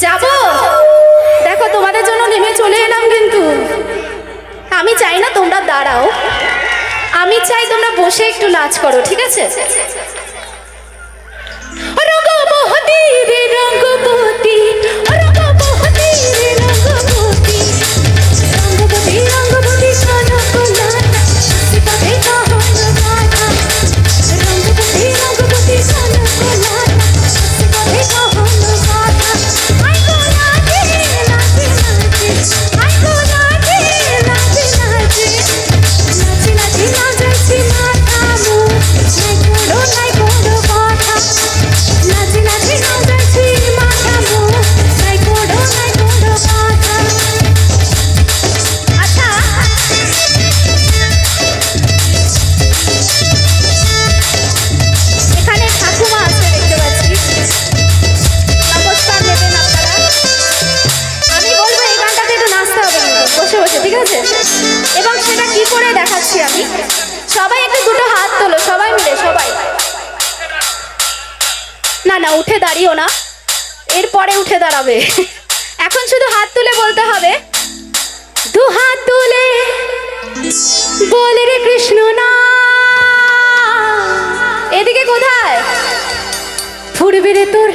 যাব? দেখো, তোমাদের জন্য নেমে চলে এলাম কিন্তু। আমি চাই না তোমরা দাঁড়াও। আমি চাই তোমরা বসে একটু নাচ করো, ঠিক আছে? না না, উঠে দাঁড়িও না। এরপরে উঠে দাঁড়াবে। এখন শুধু হাত তুলে বলতে হবে, দু হাত তুলে বলে রে কৃষ্ণ না। এদিকে কোথায়? ফুরবে রে তোর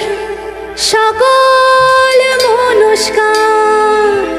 সকল মনস্কার।